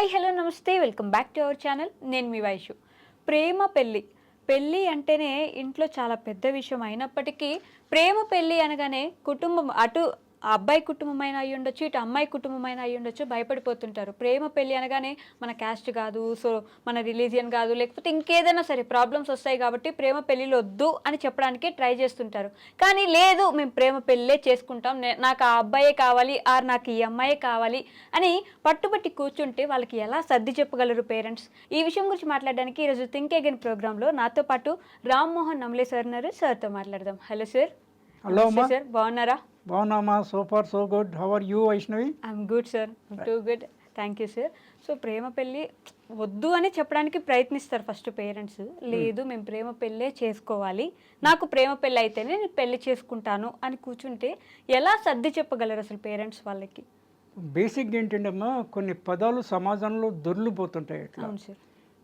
Hi hello నమస్తే welcome back to our channel. నేను మీ వైషు. ప్రేమ పెళ్ళి. పెళ్ళి అంటేనే ఇంట్లో చాలా పెద్ద విషయం అయినప్పటికీ ప్రేమ పెళ్ళి అనగానే కుటుంబం అటు ఆ అబ్బాయి కుటుంబమైన అయి ఉండొచ్చు ఇటు అమ్మాయి కుటుంబమైన అయి ఉండొచ్చు భయపడిపోతుంటారు. ప్రేమ పెళ్ళి అనగానే మన క్యాస్ట్ కాదు సో మన రిలీజియన్ కాదు లేకపోతే ఇంకేదైనా సరే ప్రాబ్లమ్స్ వస్తాయి కాబట్టి ప్రేమ పెళ్ళిళ్ళు వద్దు అని చెప్పడానికి ట్రై చేస్తుంటారు. కానీ లేదు మేము ప్రేమ పెళ్ళే చేసుకుంటాం నాకు ఆ అబ్బాయే కావాలి ఆర్ నాకు ఈ అమ్మాయే కావాలి అని పట్టుబట్టి కూర్చుంటే వాళ్ళకి ఎలా సర్ది చెప్పగలరు పేరెంట్స్? ఈ విషయం గురించి మాట్లాడడానికి ఈరోజు థింక్ అగైన్ ప్రోగ్రాంలో నాతో పాటు రామ్మోహన్ నమ్లే సార్ ఉన్నారు. సార్తో మాట్లాడదాం. Hello sir. Hello sir. బాగున్నారా? బాగున్నామా so far so good. How are you Vaishnavi I'm good sir too good thank you sir so ప్రేమ పెళ్ళి వద్దు అని చెప్పడానికి ప్రయత్నిస్తారు ఫస్ట్ పేరెంట్స్ లేదు మేము ప్రేమ పెళ్ళే చేసుకోవాలి. నాకు ప్రేమ పెళ్ళి అయితేనే నేను పెళ్ళి చేసుకుంటాను అని కూర్చుంటే ఎలా సర్ది చెప్పగలరు అసలు పేరెంట్స్ వాళ్ళకి? బేసిక్ ఏంటంటే అమ్మా కొన్ని పదాలు సమాజంలో దొర్లిపోతుంటాయి ఇట్లా అవును సార్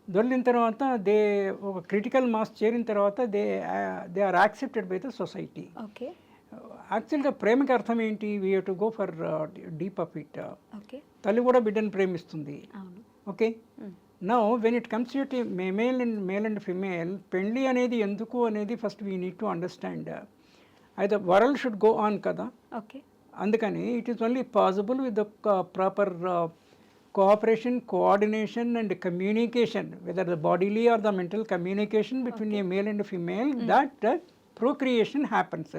దొర్లిన తర్వాత దే ఒక క్రిటికల్ మాస్ చేరిన తర్వాత they they are accepted by the society okay యాక్చువల్గా ప్రేమకి అర్థం ఏంటి? We to go for deep of it okay తల్లి కూడా బిడ్డను ప్రేమిస్తుంది. Okay. No when it comes to male and male and female పెళ్ళి అనేది ఎందుకు అనేది first we need to understand అయితే వరల్డ్ షుడ్ గో ఆన్ కదా? ఓకే అందుకని it is only possible with the proper cooperation coordination and communication whether the bodily or the mental communication between a male and female that procreation happens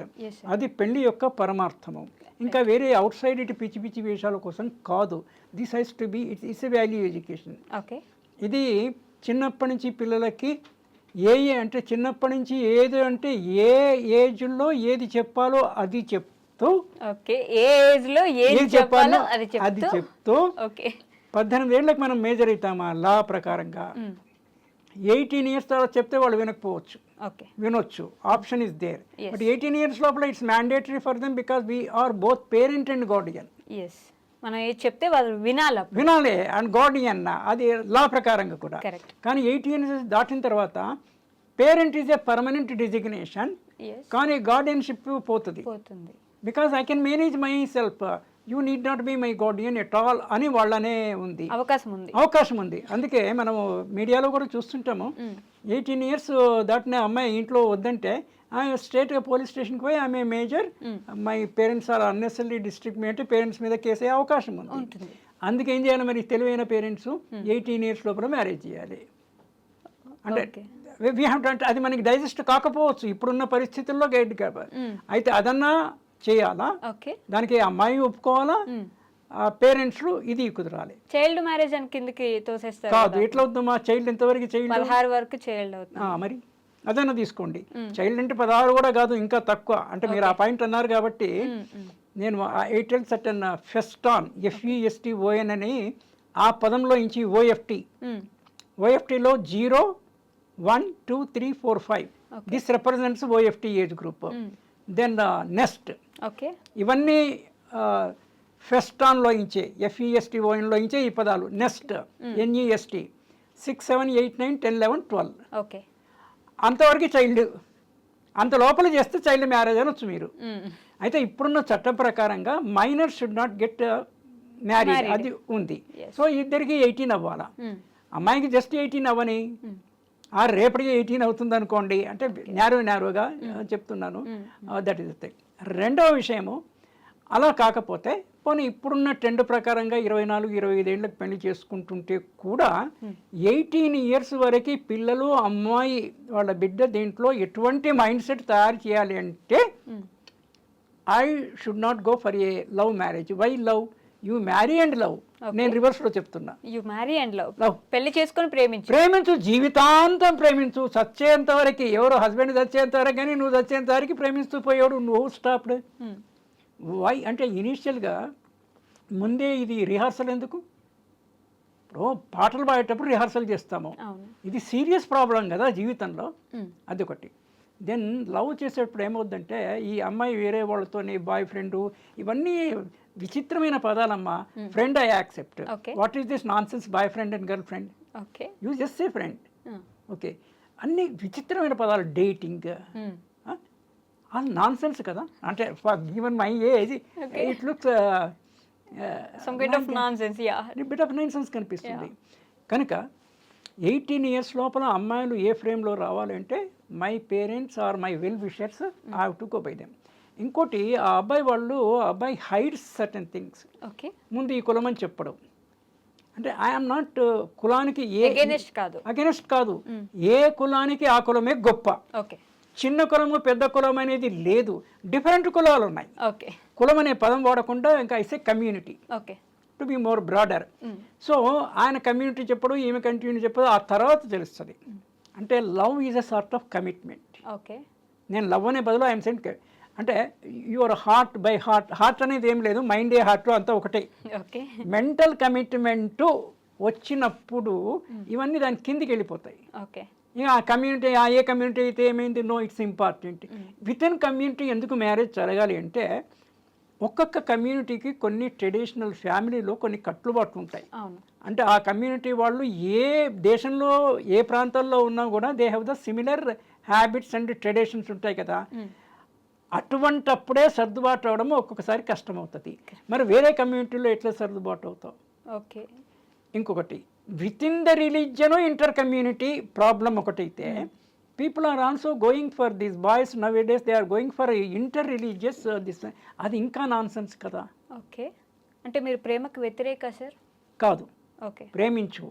అది పెళ్ళి యొక్క పరమార్థము. ఇంకా వేరే out side ఇటు పిచ్చి పిచ్చి వేషాల కోసం కాదు. This has to be it's it's a value education okay ఇది చిన్నప్పటి నుంచి పిల్లలకి ఏ ఏ అంటే చిన్నప్పటి నుంచి ఏది అంటే ఏ ఏజ్లో ఏది చెప్పాలో అది చెప్తూ ఓకే ఏ ఏజ్లో ఏది చెప్పాలో అది చెప్తూ పద్దెనిమిది ఏళ్ళకి మనం మేజర్ అవుతామా? లా ప్రకారంగా. ఎయిటీన్ ఇయర్స్ తర్వాత చెప్తే వాళ్ళు వినకపోవచ్చు వినొచ్చు. Option is there. But eighteen years లోపల it's mandatory for them because we are both parent and guardian మనం ఏది చెప్తే వాళ్ళు వినాలి వినాలి. అండ్ గార్డియన్ అది లా ప్రకారంగా కూడా. కానీ ఎయిటీన్ ఇయర్స్ దాటిన తర్వాత parent is a permanent designation కానీ గార్డియన్షిప్ పోతుంది. Because I can manage my self you need not be my guardian at all అని వాళ్ళనే ఉంది. అవకాశం ఉంది. అవకాశం ఉంది. అందుకే మనము మీడియాలో కూడా చూస్తుంటాము. ఎయిటీన్ ఇయర్స్ దాటిన అమ్మాయి ఇంట్లో వద్దంటే ఆమె స్టేట్గా పోలీస్ స్టేషన్కి పోయి ఆమె major my parents are unnecessary district అంటే పేరెంట్స్ మీద కేసే అవకాశం ఉంది. అందుకే ఏం చేయాలి మరి? తెలివైన పేరెంట్స్ ఎయిటీన్ ఇయర్స్ లోపల మ్యారేజ్ చేయాలి. అంటే ఓకే. వీ హ్యావ్ టు అంటే అది మనకి డైజెస్ట్ కాకపోవచ్చు. ఇప్పుడున్న పరిస్థితుల్లో గైడ్ కాబట్టి అయితే అదన్నా చేయాలా? ఓకే. దానికి అమ్మాయి ఒప్పుకోవాలా? ఆ పేరెంట్స్ ఇది కుదరాలి. చైల్డ్ మ్యారేజ్ అని కిందకి తోసేస్తారు కాదు ఎట్లా అవుతుంది మా చైల్డ్ ఎంతవరకు చైల్డ్? పదహారు వరకు చైల్డ్ అవుతుంది. మరి అదన్నా తీసుకోండి. చైల్డ్ అంటే పదహారు కూడా కాదు ఇంకా తక్కువ. అంటే మీరు ఆ పాయింట్ అన్నారు కాబట్టి నేను ఎయిర్టెల్ సర్టన్ ఫెస్టాన్ ఎఫ్ఈఎస్టీ ఓఎన్ అని ఆ పదంలో ఇంచి OFT. ఓఎఫ్టీలో zero one two three four five. This represents OFT age group then nest okay. ఇవన్నీ ఫెస్టాన్లో ఇంచే ఎఫ్ఈఎస్టీ ఓఎన్లో ఇంచే ఈ పదాలు. Nest NEST six seven eight nine ten eleven twelve. Okay. అంతవరకు చైల్డ్. అంత లోపల చేస్తే చైల్డ్ మ్యారేజ్ అనొచ్చు మీరు. అయితే ఇప్పుడున్న చట్టం ప్రకారంగా minor should not get marriage అది ఉంది. సో ఇద్దరికి ఎయిటీన్ అవ్వాలా? మ్మ్. అమ్మాయికి జస్ట్ ఎయిటీన్ అవ్వని? ఆ రేపటికి ఎయిటీన్ అవుతుంది అనుకోండి అంటే నేరో నేరోగా చెప్తున్నాను. దట్ ఈస్ థింగ్ రెండవ విషయము అలా కాకపోతే పోనీ ఇప్పుడున్న ట్రెండ్ ప్రకారంగా ఇరవై నాలుగు ఇరవై ఐదేళ్ళకి పెళ్ళి చేసుకుంటుంటే కూడా ఎయిటీన్ ఇయర్స్ వరకు పిల్లలు అమ్మాయి వాళ్ళ బిడ్డ దీంట్లో ఎటువంటి మైండ్ సెట్ తయారు చేయాలి అంటే. I should not go for a love marriage. Why love? You marry and love. నేను రివర్స్లో చెప్తున్నా. You marry and love. పెళ్ళి చేసుకొని ప్రేమించు. ప్రేమించు జీవితాంతం ప్రేమించు. చచ్చేంత వరకు ఎవరు హస్బెండ్ చచ్చేంత వరకు కానీ నువ్వు చచ్చేంత వరకు ప్రేమిస్తూ పోయాడు నువ్వు స్టాప్డ్ మ్మ్. వై అంటే ఇనీషియల్గా ముందే ఇది రిహార్సల్ ఎందుకు? ఇప్పుడు పాటలు పాడేటప్పుడు రిహార్సల్ చేస్తాము. ఇది సీరియస్ ప్రాబ్లం కదా జీవితంలో. మ్మ్. అదొకటి. దెన్ లవ్ చేసేటప్పుడు ఏమవుద్దంటే ఈ అమ్మాయి వేరే వాళ్ళతోని బాయ్ ఫ్రెండ్ ఇవన్నీ విచిత్రమైన పదాలమ్మా. Friend I accept. What is this non sense boy friend and girl friend okay you just a friend. Okay అన్ని విచిత్రమైన పదాలు డేటింగ్. అది నాన్ సెన్స్ కదా. అంటే given my age it looks kind of non sense bit of nonsense కనిపిస్తుంది. కనుక eighteen years లోపల అమ్మాయిలు ఏ ఫ్రేమ్లో రావాలంటే my parents or my well wishers I have to go by them ఇంకోటి ఆ అబ్బాయి వాళ్ళు అబ్బాయి హైడ్స్ సర్టన్ థింగ్స్. ఓకే. ముందు ఈ కులం అని చెప్పడం. అంటే ఐఎమ్ నాట్ కులానికి ఏ అగేనెస్ట్ కాదు. అగెనెస్ట్ కాదు. ఏ కులానికి ఆ కులమే గొప్ప. ఓకే. చిన్న కులము పెద్ద కులం అనేది లేదు. డిఫరెంట్ కులాలు ఉన్నాయి. ఓకే. కులం అనే పదం వాడకుండా ఇంకా ఇసే community okay. To be more broader so ఆయన కమ్యూనిటీ చెప్పడు ఈమె కంటిన్యూ చెప్పదు ఆ తర్వాత తెలుస్తుంది. అంటే love is a sort of commitment okay. నేను లవ్ అనే బదులు ఐఎమ్ సెంట్ అంటే your heart by heart heart అనేది ఏం లేదు మైండ్ ఏ హార్ట్ అంతా ఒకటే. ఓకే. మెంటల్ కమిట్మెంట్ వచ్చినప్పుడు ఇవన్నీ దాని కిందికి వెళ్ళిపోతాయి. ఓకే. ఇక ఆ కమ్యూనిటీ ఆ ఏ కమ్యూనిటీ అయితే ఏమైంది? No it's important within community ఎందుకు మ్యారేజ్ జరగాలి అంటే ఒక్కొక్క కమ్యూనిటీకి కొన్ని ట్రెడిషనల్ ఫ్యామిలీలో కొన్ని కట్టుబాట్లు ఉంటాయి. అంటే ఆ కమ్యూనిటీ వాళ్ళు ఏ దేశంలో ఏ ప్రాంతాల్లో ఉన్నా కూడా they have the similar habits and traditions ఉంటాయి కదా. అటువంటప్పుడే సర్దుబాటు అవడం ఒక్కొక్కసారి కష్టం అవుతుంది మరి వేరే కమ్యూనిటీలో ఎట్లా సర్దుబాటు అవుతావు? ఓకే. ఇంకొకటి within the religion inter community problem ఒకటైతే people are also going for this boys nowadays they are going for inter religious this అది ఇంకా నాన్ సెన్స్ కదా. ఓకే. అంటే మీరు ప్రేమకు వ్యతిరేక సార్? కాదు. ఓకే. ప్రేమించు.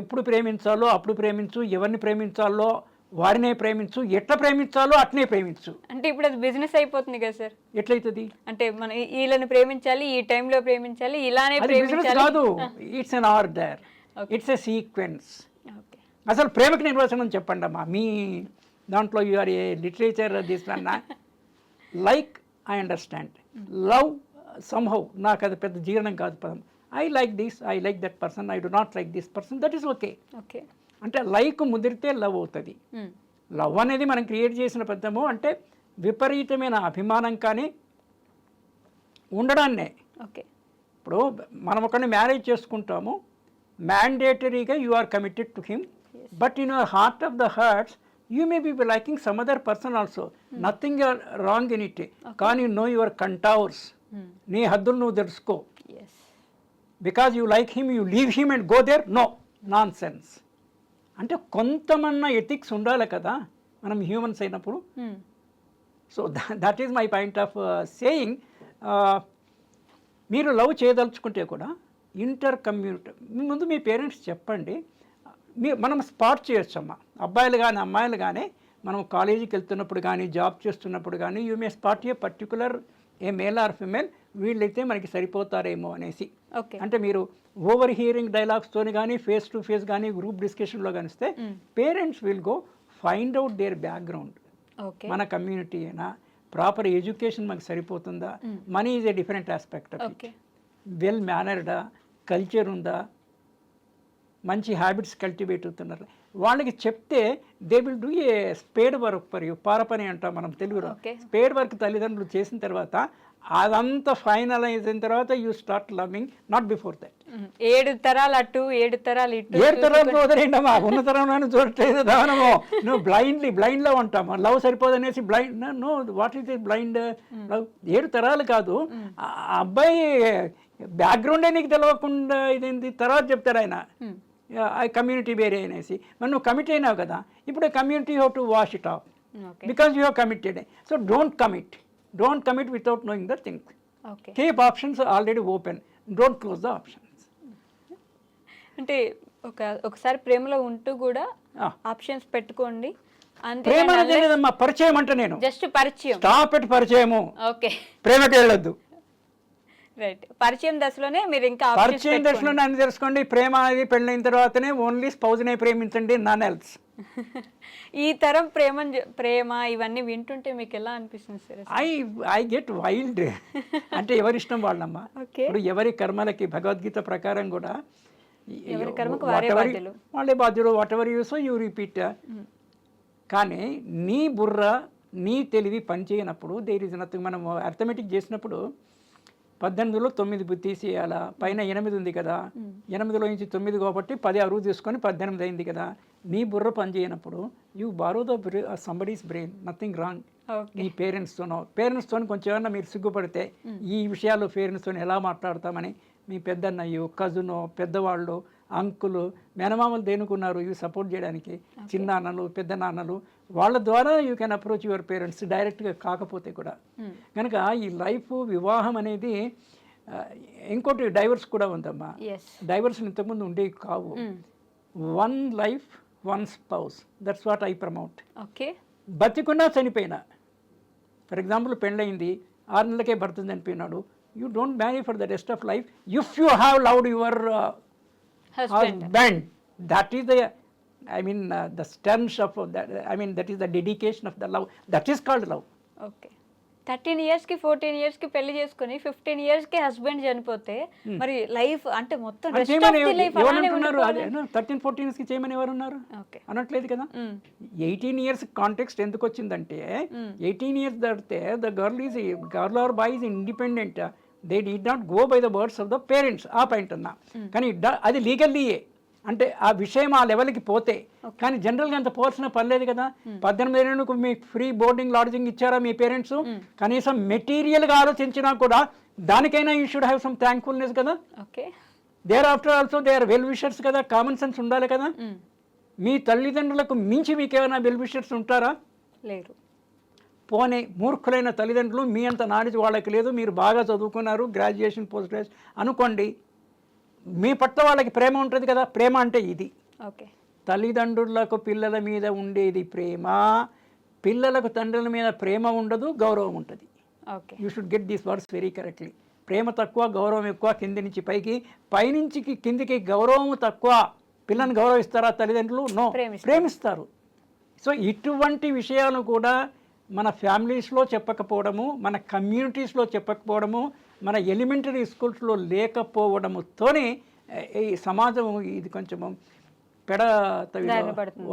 ఎప్పుడు ప్రేమించాలో అప్పుడు ప్రేమించు. ఎవరిని ప్రేమించాలో వారినే ప్రేమించు ఎట్లా ప్రేమించాలో అట్నే ప్రేమించు. అంటే ఇప్పుడు అది బిజినెస్ అయిపోతుంది కదా సార్. ఎట్లయితుంది? అంటే మనం వీళ్ళని ప్రేమించాలి ఈ టైంలో ప్రేమించాలి ఇలానే ప్రేమించాలి. కాదు. It's an order it's a sequence అసలు ప్రేమకు నిర్వచనం చెప్పండి అమ్మా. మీ దాంట్లో యూఆర్ ఏ లిటరేచర్ తీసుకున్నా like I understand love somehow నాకు అది పెద్ద జీర్ణం కాదు పదం. I like this I like that person I do not like this person that is okay okay అంటే లైక్ ముదిరితే లవ్ అవుతుంది. లవ్ అనేది మనం క్రియేట్ చేసిన పద్ధము అంటే విపరీతమైన అభిమానం కానీ ఉండడాన్నే. ఓకే. ఇప్పుడు మనం ఒకరిని మ్యారేజ్ చేసుకుంటాము మ్యాండేటరీగా you are committed to him but in your heart of the hearts you may be liking some other person also. Nothing wrong in it. కానీ నో యువర్ కంటౌర్స్. నీ హద్దులు నువ్వు తెలుసుకో. Because you like him you leave him and go there? No. Non sense అంటే కొంతమన్నా ethics ఉండాలి కదా మనం హ్యూమన్స్ అయినప్పుడు. So that is my point of saying మీరు లవ్ చేయదలుచుకుంటే కూడా ఇంటర్ కమ్యూనిటీ ముందు మీ పేరెంట్స్ చెప్పండి. మీ మనం స్పాట్ చేయొచ్చమ్మా అబ్బాయిలు కానీ అమ్మాయిలు కానీ మనం కాలేజీకి వెళ్తున్నప్పుడు కానీ జాబ్ చేస్తున్నప్పుడు కానీ you may spot a particular a male or female వీళ్ళైతే మనకి సరిపోతారేమో అనేసి. ఓకే. అంటే మీరు ఓవర్ హియరింగ్ డైలాగ్స్తోని కానీ ఫేస్ టు ఫేస్ కానీ గ్రూప్ డిస్కషన్లో కనిస్తే parents will go find out their background. మన కమ్యూనిటీ అయినా ప్రాపర్ ఎడ్యుకేషన్ మనకు సరిపోతుందా? Money is a different aspect well మేనర్డా culture ఉందా? మంచి హ్యాబిట్స్ కల్టివేట్ అవుతున్నారు. వాళ్ళకి చెప్తే they will do a spade work for you పారపని అంటాం మనం తెలుగులో. స్పేడ్ వర్క్ తల్లిదండ్రులు చేసిన తర్వాత అదంతా ఫైనలైజ్ అయిన తర్వాత you start loving not before that ఏడు తరాలు అటు ఏడు తరాలు ఇటు ఏడు తరాలతో వదిలేండమ్మా ఉన్న తరంలోనే చూడట్లేదు దానము. నువ్వు బ్లైండ్లీ బ్లైండ్లో ఉంటాము love సరిపోదనేసి blind no what is blind love ఏడు తరాలు కాదు. ఆ అబ్బాయి బ్యాక్గ్రౌండే నీకు తెలియకుండా ఇదేంటి తర్వాత చెప్తారు ఆయన. కమ్యూనిటీ వేరే అనేసి. మరి నువ్వు కమిట్ అయినావు కదా ఇప్పుడు community how to wash it off because you have committed so don't commit don't commit without knowing the thing okay keep options already open don't close the options అంటే ఒక ఒకసారి ప్రేమలో ఉంటూ కూడా. ఆప్షన్స్ పెట్టుకోండి. ప్రేమ అనేది లేదమ్మా పరిచయం అంటే నేను. జస్ట్ పరిచయం. స్టాప్ పెట్టి పరిచయము. ఓకే ప్రేమకి వెళ్ళొద్దు. రైట్ పరిచయం దశలోనే మీరు ఇంకా పరిచయం దశలో నన్ను తెలుసుకోండి. ప్రేమ అనేది పెళ్ళైన తర్వాతనే ఓన్లీ స్పౌజ్నే ప్రేమించండి నన్ ఎల్స్ ఈ తరం ప్రేమ ప్రేమ ఇవన్నీ వింటుంటే మీకు ఎలా అనిపిస్తుంది sir I I get wild. అంటే ఎవరి ఇష్టం వాళ్ళమ్మా? ఇప్పుడు ఎవరి కర్మలకి భగవద్గీత ప్రకారం కూడా. వాళ్ళే బాధ్యులు. Whatever you so you repeat కానీ నీ బుర్ర నీ తెలివి పనిచేయనప్పుడు దేర్ ఇస్ నథింగ్ మనం అర్థమెటిక్ చేసినప్పుడు పద్దెనిమిదిలో తొమ్మిది తీసేయాలా? పైన ఎనిమిది ఉంది కదా. ఎనిమిదిలో నుంచి తొమ్మిది కాబట్టి పది అరువు తీసుకొని పద్దెనిమిది అయింది కదా. నీ బుర్ర పనిచేయనప్పుడు you borrow the somebody's brain nothing wrong మీ పేరెంట్స్తోనో పేరెంట్స్తో కొంచెం ఏమన్నా మీరు సిగ్గుపడితే ఈ విషయాలు పేరెంట్స్తో ఎలా మాట్లాడతామని మీ పెద్దన్నయ్యో కజునో పెద్దవాళ్ళు అంకులు మేనమామలు దేనుకున్నారు? ఇవి సపోర్ట్ చేయడానికి చిన్న అన్నలు పెద్ద నాన్నలు. వాళ్ళ ద్వారా you can approach your parents డైరెక్ట్గా కాకపోతే కూడా. కనుక ఈ లైఫ్ వివాహం అనేది ఇంకోటి డైవర్స్ కూడా ఉందమ్మా. డైవర్స్ ఇంతకుముందు ఉండేవి కావు. One life one spouse that's what I promote okay బతికున్నా చనిపోయినా. ఫర్ ఎగ్జాంపుల్ పెళ్ళయింది ఆరు నెలలకే భర్త చనిపోయినాడు you don't marry for the rest of life if you have loved your husband. That is the i mean uh, the stench of that i mean that is the dedication of the love. That is called love. Okay thirteen ఇయర్స్కి fourteen ఇయర్స్కి పెళ్ళి చేసుకుని fifteen ఇయర్స్కి husband చనిపోతే మరి life అంటే మొత్తం thirteen ఫోర్టీన్స్కి చేయమని ఎవరు ఉన్నారు అనట్లేదు కదా? ఎయిటీన్ ఇయర్స్ కాంటెక్స్ట్ ఎందుకు వచ్చిందంటే ఎయిటీన్ ఇయర్స్ దాటితే the girl is girl or boy is independent they need not go by the words of the parents ఆ పాయింట్ అన్నా కానీ అది లీగల్లీయే అంటే ఆ విషయం ఆ లెవెల్కి పోతే. కానీ జనరల్గా అంత పోవాల్సిన పని లేదు కదా. పద్దెనిమిది ఏళ్ళకు మీకు ఫ్రీ బోర్డింగ్ లాడ్జింగ్ ఇచ్చారా మీ పేరెంట్స్ కనీసం మెటీరియల్గా ఆలోచించినా కూడా దానికైనా you should have some thankfulness కదా. Okay thereafter also they are well wishers కదా. కామన్ సెన్స్ ఉండాలి కదా. మీ తల్లిదండ్రులకు మించి మీకు ఏమైనా వెల్ విషర్స్ ఉంటారా? లేరు. పోనీ మూర్ఖులైన తల్లిదండ్రులు మీ అంత నాలెడ్జ్ వాళ్ళకి లేదు మీరు బాగా చదువుకున్నారు గ్రాడ్యుయేషన్ పోస్ట్ గ్రాడ్యుయేషన్ అనుకోండి మీ పట్ల వాళ్ళకి ప్రేమ ఉంటుంది కదా ప్రేమ అంటే ఇది. ఓకే. తల్లిదండ్రులకు పిల్లల మీద ఉండేది ప్రేమ పిల్లలకు తండ్రుల మీద ప్రేమ ఉండదు గౌరవం ఉంటుంది. Okay. You should get these words very correctly ప్రేమ తక్కువ గౌరవం ఎక్కువ కింది నుంచి పైకి పైనుంచి కిందికి గౌరవం తక్కువ. పిల్లని గౌరవిస్తారా తల్లిదండ్రులు? నో. ప్రేమిస్తారు. ప్రేమిస్తారు. సో ఇటువంటి విషయాలు కూడా మన ఫ్యామిలీస్లో చెప్పకపోవడము మన కమ్యూనిటీస్లో చెప్పకపోవడము మన ఎలిమెంటరీ స్కూల్స్లో లేకపోవడముతోనే ఈ సమాజం ఇది కొంచెము పెడ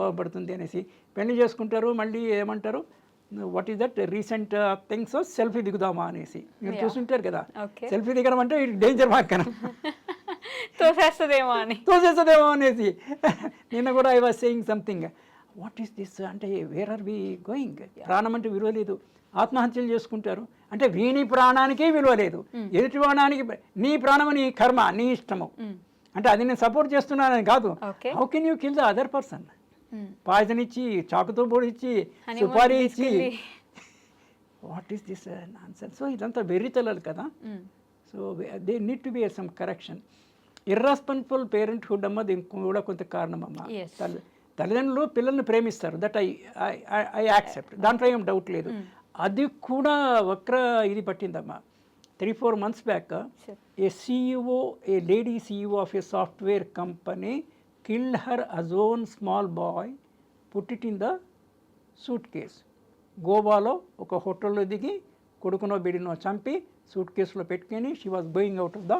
పడుతుంది. అనేసి. పెళ్ళి చేసుకుంటారు మళ్ళీ ఏమంటారు? What is that recent things selfie దిగుదామా? అనేసి. మీరు చూస్తుంటారు కదా. సెల్ఫీ దిగడం అంటే డేంజర్ మాకన తోసేస్తుందేమో అని. తోసేస్తుందేమో అనేసి. నిన్న కూడా I was saying something what is this అంటే వేర్ ఆర్ వి గోయింగ్ ప్రాణం అంటే విలువ లేదు ఆత్మహత్యలు చేసుకుంటారు. అంటే వీని ప్రాణానికే విలువ లేదు ఎదుటి ప్రాణానికి నీ ప్రాణం నీ కర్మ నీ ఇష్టము. అంటే అది నేను సపోర్ట్ చేస్తున్నానని కాదు. How can you kill the other person poison ఇచ్చి చాకుతో పొడిచ్చి సుపారీ ఇచ్చి. What is this answer so ఇదంతా వెర్రితలలు కదా. So they need to be some correction irresponsible parenthood అమ్మ దీనికి కూడా కొంత కారణం అమ్మ. తల్లి తల్లిదండ్రులు పిల్లల్ని ప్రేమిస్తారు. దట్ ఐ ఐ యాక్సెప్ట్ దాంట్లో ఏం డౌట్ లేదు. అది కూడా వక్ర ఇది పట్టిందమ్మా. Three four months back. A CEO a lady CEO of a software company killed her own small boy put it in the suitcase గోవాలో ఒక హోటల్లో దిగి కొడుకునో బిడినో చంపి సూట్ కేసులో పెట్టుకొని she was going out of the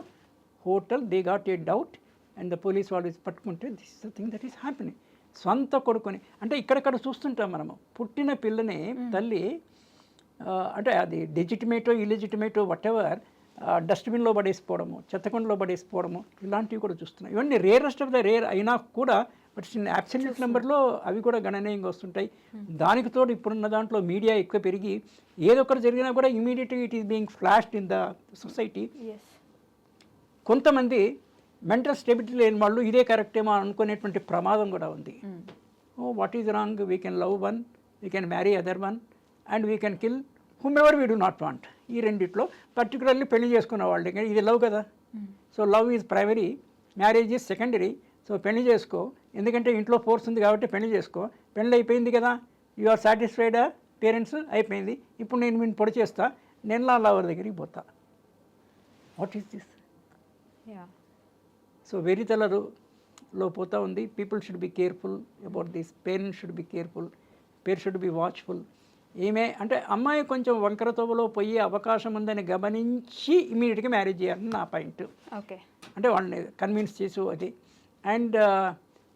hotel they got a doubt and the police వాళ్ళు పట్టుకుంటే this the thing that is happening సొంత కొడుకుని. అంటే ఇక్కడక్కడ చూస్తుంటాం మనము. పుట్టిన పిల్లని తల్లి అంటే అది డెజిటిమేటో ఇలిజిటిమేటో వట్ ఎవర్ డస్ట్బిన్లో పడేసిపోవడము చెత్తకుండలో పడేసిపోవడము ఇలాంటివి కూడా చూస్తున్నాం. ఇవన్నీ రేరెస్ట్ ఆఫ్ ద రేర్ అయినా కూడా బట్ అబ్సల్యూట్ నెంబర్లో అవి కూడా గణనీయంగా వస్తుంటాయి. దానికి తోడు ఇప్పుడున్న దాంట్లో మీడియా ఎక్కువ పెరిగి ఏదో ఒకటి జరిగినా కూడా ఇమీడియట్గా it is being flashed in the society కొంతమంది మెంటల్ స్టెబిలిటీ లేని వాళ్ళు ఇదే కరెక్టేమో అనుకునేటువంటి ప్రమాదం కూడా ఉంది. ఓ what is wrong we can love one we can marry other one and we can kill whomever we do not want ఈ రెండిట్లో పర్టికులర్లీ పెళ్ళి చేసుకున్న వాళ్ళకి ఇది లవ్ కదా. So love is primary marriage is secondary so పెళ్ళి చేసుకో. ఎందుకంటే ఇంట్లో ఫోర్స్ ఉంది కాబట్టి పెళ్ళి చేసుకో. పెళ్ళి అయిపోయింది కదా. యు ఆర్ సాటిస్ఫైడా పేరెంట్స్ అయిపోయింది. ఇప్పుడు నేను వీడిని పొడి చేస్తా. నేను లవర్ దగ్గరికి పోతా. What is this yeah so వెరితలలో పోతా ఉంది. People should be careful about this parents should be careful pair should be watchful ఈమె అంటే అమ్మాయి కొంచెం వంకర తోవలో పోయే అవకాశం ఉందని గమనించి ఇమీడియట్గా మ్యారేజ్ చేయాలని నా పాయింట్ ఓకే అంటే వాళ్ళని కన్విన్స్ చేసు అది. అండ్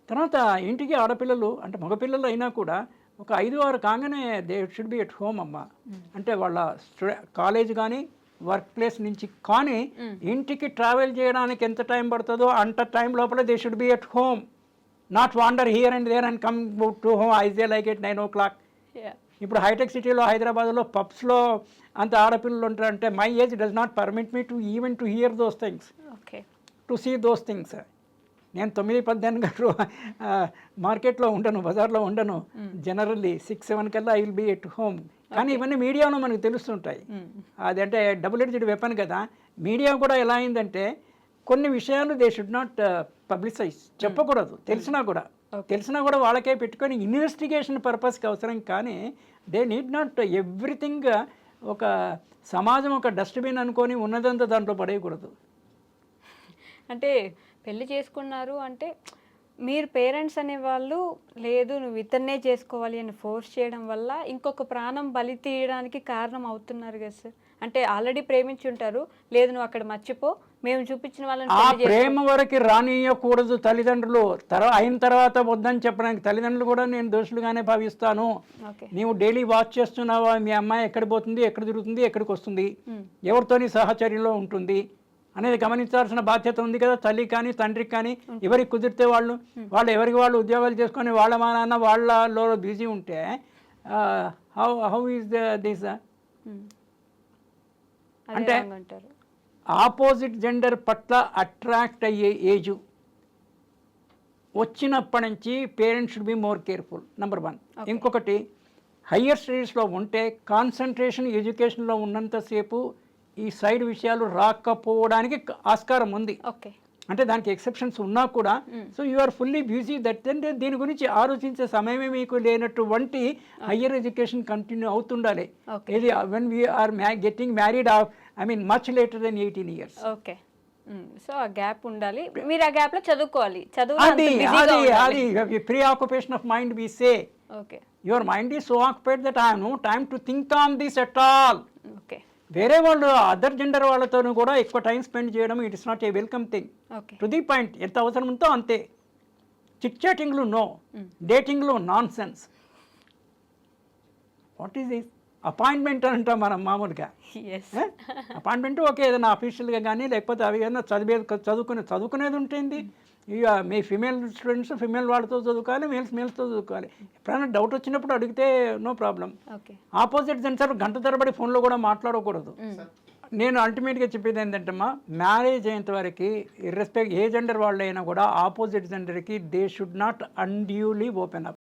తర్వాత ఇంటికి ఆడపిల్లలు అంటే మగపిల్లలు అయినా కూడా ఒక ఐదు ఆరు కాగానే they should be at home అమ్మ. అంటే వాళ్ళ కాలేజ్ కానీ వర్క్ ప్లేస్ నుంచి. కానీ ఇంటికి ట్రావెల్ చేయడానికి ఎంత టైం పడుతుందో అంత టైం లోపల they should be at home not wander here and there and come to home as they like at nine o'clock ఇప్పుడు హైటెక్ సిటీలో హైదరాబాద్లో పబ్స్లో అంత ఆడపిల్లలు ఉంటారంటే my age does not permit me to even to hear those things okay to see those things నేను తొమ్మిది పద్దెనిమిది గంటలు మార్కెట్లో ఉండను బజార్లో ఉండను. జనరల్లీ సిక్స్ సెవెన్ కల్లా I will be at home. కానీ ఇవన్నీ మీడియాలో మనకు తెలుస్తుంటాయి. అది అంటే డబుల్ ఎడ్జ్డ్ వెపన్ కదా. మీడియా కూడా ఎలా అయిందంటే కొన్ని విషయాలు దే షుడ్ నాట్ పబ్లిసైజ్ చెప్పకూడదు. తెలిసినా కూడా. తెలిసినా కూడా వాళ్ళకే పెట్టుకొని ఇన్వెస్టిగేషన్ పర్పస్కి అవసరం. కానీ దే నీడ్ నాట్ ఎవ్రీథింగ్ ఒక సమాజం ఒక డస్ట్బిన్ అనుకొని ఉన్నదంతా దాంట్లో పడేయకూడదు. అంటే పెళ్ళి చేసుకున్నారు అంటే మీరు పేరెంట్స్ అనేవాళ్ళు లేదు నువ్వు ఇతన్నే చేసుకోవాలి అని ఫోర్స్ చేయడం వల్ల ఇంకొక ప్రాణం బలి తీయడానికి కారణం అవుతున్నారు కదా సార్. అంటే ఆల్రెడీ ప్రేమించి ఉంటారు. లేదు నువ్వు అక్కడ మర్చిపో. మేము చూపించిన వాళ్ళని ఆ ప్రేమ వరకు రానియకూడదు తల్లిదండ్రులు. తర్వా అయిన తర్వాత వద్దని చెప్పడానికి తల్లిదండ్రులు కూడా నేను దోషులుగానే భావిస్తాను. నీవు డైలీ వాచ్ చేస్తున్నావా? మీ అమ్మాయి ఎక్కడ పోతుంది? ఎక్కడ తిరుగుతుంది? ఎక్కడికి వస్తుంది? ఎవరితోని సహచర్యంలో ఉంటుంది? అనేది గమనించాల్సిన బాధ్యత ఉంది కదా. తల్లి కానీ తండ్రికి కానీ ఎవరికి కుదిరితే వాళ్ళు వాళ్ళు ఎవరికి వాళ్ళు ఉద్యోగాలు చేసుకొని వాళ్ళ మా నాన్న వాళ్ళలో బిజీ ఉంటే హౌ హౌ ఈజ్ దిస్. అంటే- ఆపోజిట్ జెండర్ పట్ల అట్రాక్ట్ అయ్యే ఏజు వచ్చినప్పటి నుంచి parents should be more careful number one. ఇంకొకటి హయ్యర్ స్టడీస్లో ఉంటే కాన్సన్ట్రేషన్ ఎడ్యుకేషన్లో ఉన్నంతసేపు ఈ సైడ్ విషయాలు రాకపోవడానికి ఆస్కారం ఉంది. ఓకే. అంటే దానికి ఎక్సెప్షన్స్ ఉన్నా కూడా so you are fully busy that అంటే దీని గురించి ఆలోచించే సమయమే మీకు లేనటువంటి హయ్యర్ ఎడ్యుకేషన్ కంటిన్యూ అవుతుండాలి. ఇది when we are getting married I mean much later then eighteen years okay. So ఆ గ్యాప్ ఉండాలి. మీరు ఆ గ్యాప్లో చదువుకోవాలి చదువు అది అది అది preoccupation of mind we say okay. Your mind is so occupied that I no time to think on this at all వేరే వాళ్ళు అదర్ జెండర్ వాళ్ళతోనూ కూడా ఎక్కువ టైం స్పెండ్ చేయడం it is not a welcome thing to the point ఎంత అవసరం ఉందో అంతే. చిట్ చాటింగ్లు no డేటింగ్లు nonsense what is this appointment అంటాం మనం మామూలుగా. అపాయింట్మెంట్ ఓకే ఏదైనా అఫీషియల్గా కానీ లేకపోతే అవి ఏదైనా చదివే చదువుకునే చదువుకునేది ఉంటుంది. ఇక మీ ఫిమేల్ స్టూడెంట్స్ ఫిమేల్ వాళ్ళతో చదువుకోవాలి మేల్స్ మేల్స్తో చదువుకోవాలి. ఎప్పుడైనా డౌట్ వచ్చినప్పుడు అడిగితే no problem okay opposite gender గంట తరబడి ఫోన్లో కూడా మాట్లాడకూడదు. నేను అల్టిమేట్గా చెప్పేది ఏంటంటే మా మ్యారేజ్ అయ్యేంత వరకు ఇర్రెస్పెక్ట్ ఏ జెండర్ వాళ్ళు అయినా కూడా opposite జెండర్కి they should not unduly open up